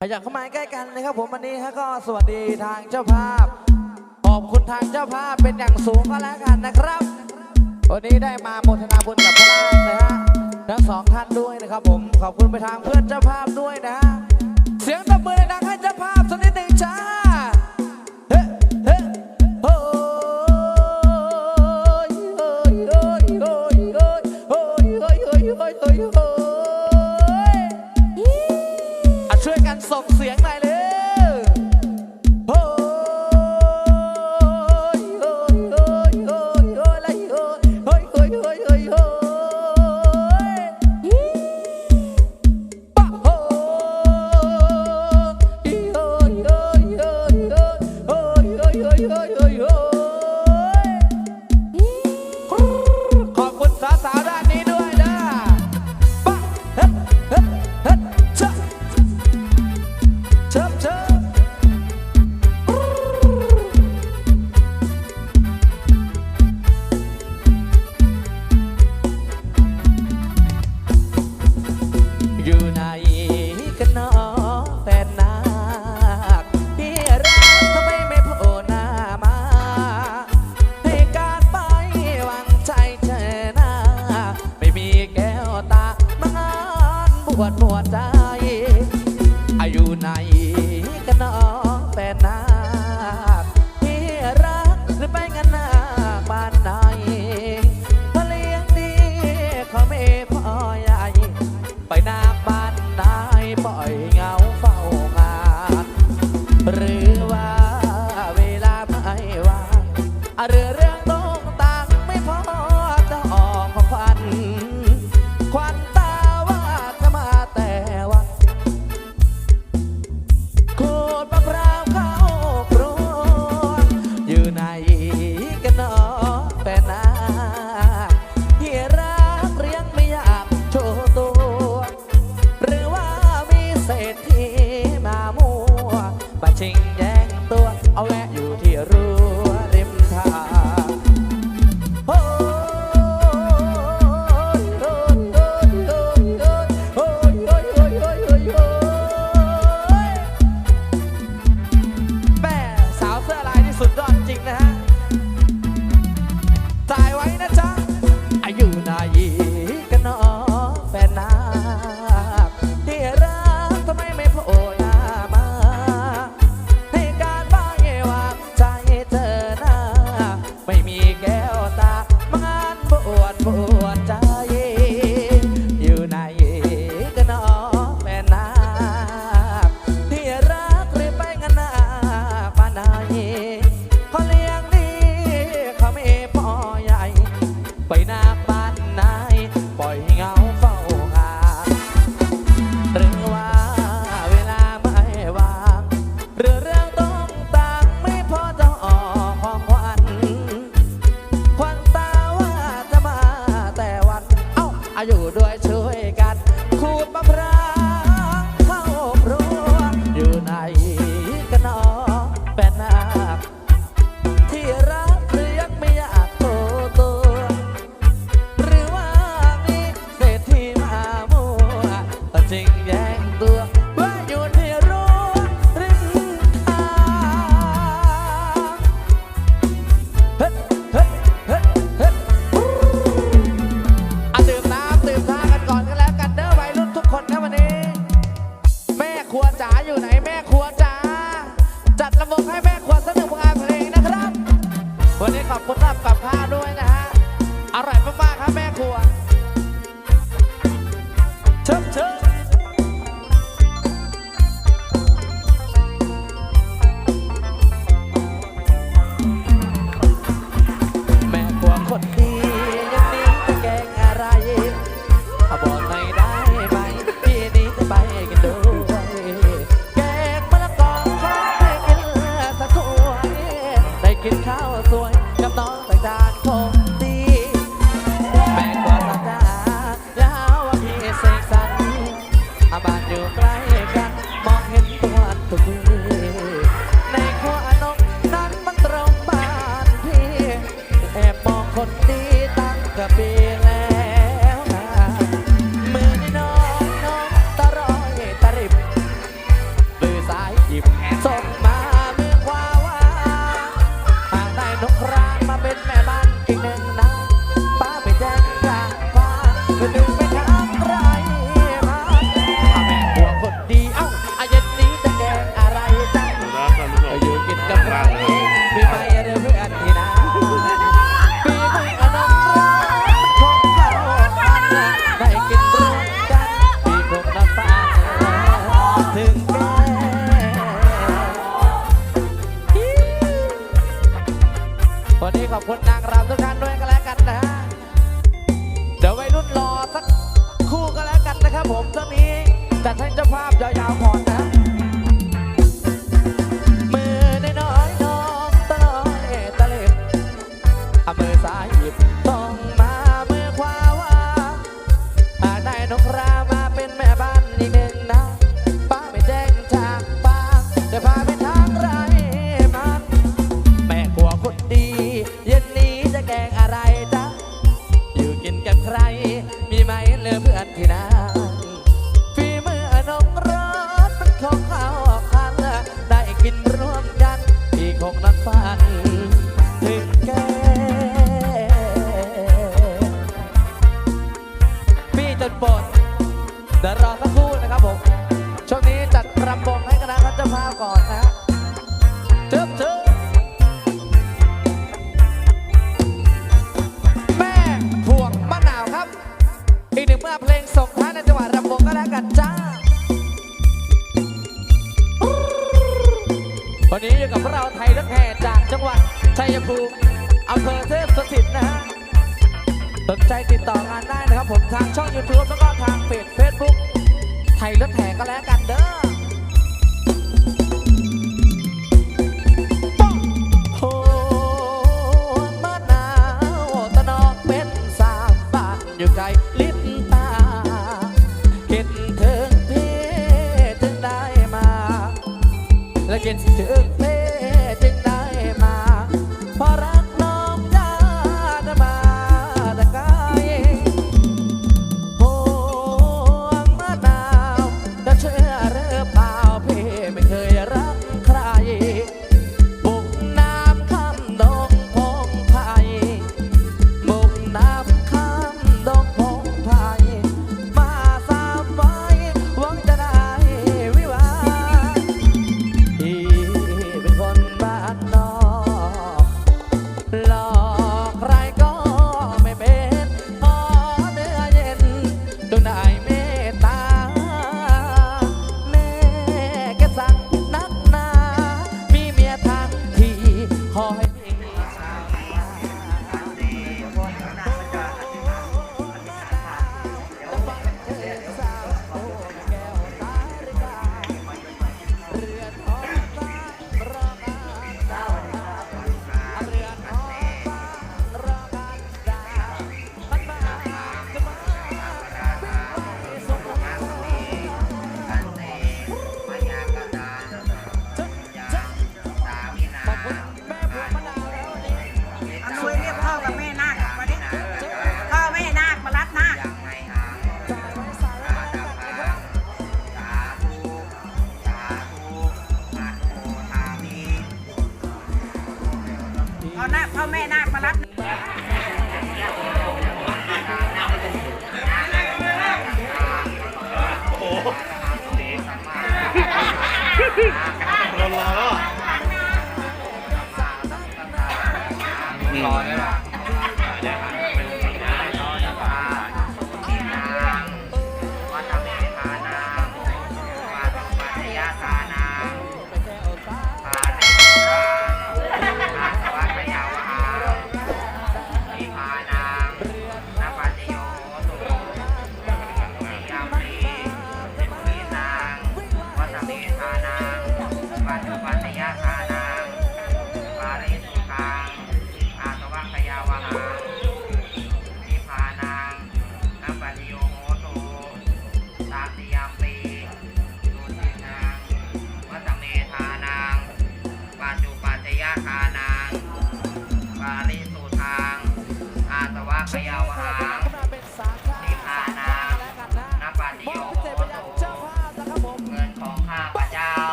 ขยับเข้ามาใกล้กันนะครับผมวันนี้ฮะก็สวัสดีทางเจ้าภาพ ขอบคุณทางเจ้าภาพเป็นอย่างสูงก็แล้วกันนะครับ วันนี้ได้มาโมทนาบุญกับพระนาคนะฮะทั้งสองท่านด้วยนะครับผมขอบคุณไปทางเพื่อนเจ้าภาพด้วยนะฮะเสียงตบมือดังให้เจ้าภาพ ปวดหัวใจอยู่ไหนกันน้องแต่นาที่รักหรือไปกันนาบ้านไหนพเลี้ยงดีเขาไม่พ่อใหญ่ไปหน้าบ้านไหนปล่อยเงาเฝ้างานหรือ ภาพยาวๆก่อน เดี๋ยวรอสักครู่นะครับผม ช่วงนี้จัดรำวงให้คณะท่านเจ้าภาพก่อนนะฮะจึ๊บจึ๊บแม่พวงมะนาวครับ อีกหนึ่งเมื่อเพลงส่งท้ายในจังหวะรำวงก็แล้วกันจ้า วันนี้อยู่กับพวกเราไทยทั้งแห่จากจังหวัดชัยภูมิอำเภอเทพสถิตนะฮะ สนใจติดต่องานได้นะครับผมทางช่อง YouTube แล้วก็ทางเพจ Facebook ไทยรถแหก็แล้วกันเด้ออยู่ไกลลิบตา เห็นถึงเพถึงได้มา และเห็นถึง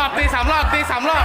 รอบตีสามรอบตีสามรอบ